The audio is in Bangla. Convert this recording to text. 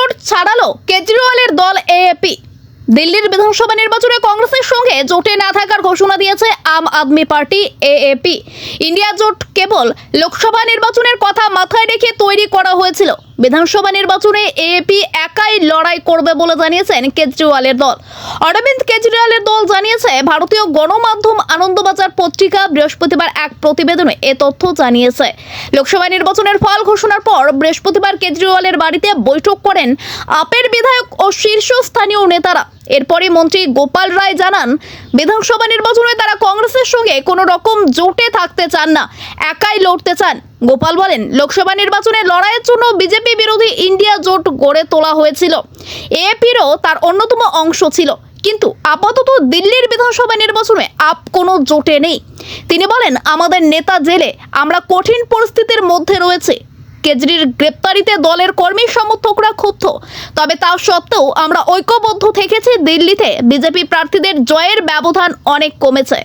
জোট ছাড়ালো কেজরিওয়ালের দল এএপি দিল্লির বিধানসভা নির্বাচনে কংগ্রেসের সঙ্গে জোটে না থাকার ঘোষণা দিয়েছে Aam Aadmi Party AAP India জোট কেবল লোকসভা নির্বাচনের কথা মাথায় রেখে তৈরি করা হয়েছিল। বিধানসভা নির্বাচনে এপি একাই লড়াই করবে বলে জানিয়েছেন কেজরিওয়ালের দল। অরবিন্দ কেজরিওয়ালের দল জানিয়েছে, ভারতীয় গণমাধ্যম আনন্দবাজার পত্রিকা বৃহস্পতিবার এক প্রতিবেদনে এ তথ্য জানিয়েছে। লোকসভা নির্বাচনের ফল ঘোষণার পর বৃহস্পতিবার কেজরিওয়ালের বাড়িতে বৈঠক করেন আপের বিধায়ক ও শীর্ষস্থানীয় নেতারা। এরপরে মন্ত্রী গোপাল রায় জানান, বিধানসভা নির্বাচনে তারা কংগ্রেসের সঙ্গে কোনো রকম জোটে থাকতে চান না, একাই লড়তে চান। গোপাল বলেন, লোকসভা নির্বাচনে লড়াইয়ের জন্য বিজেপি বিরোধী ইন্ডিয়া জোট গড়ে তোলা হয়েছিল। এপিরও তার অন্যতম অংশ ছিল। কিন্তু আপাতত দিল্লির বিধানসভা নির্বাচনে আপ কোনো জোটে নেই। তিনি বলেন, আমাদের নেতা জেলে আমরা কঠিন পরিস্থিতির মধ্যে রয়েছে। কেজরির গ্রেপ্তারিতে দলের কর্মী সমর্থকরা ক্ষুব্ধ। তবে তা সত্ত্বেও আমরা ঐক্যবদ্ধ থেকেছি দিল্লিতে। বিজেপি প্রার্থীদের জয়ের ব্যবধান অনেক কমেছে।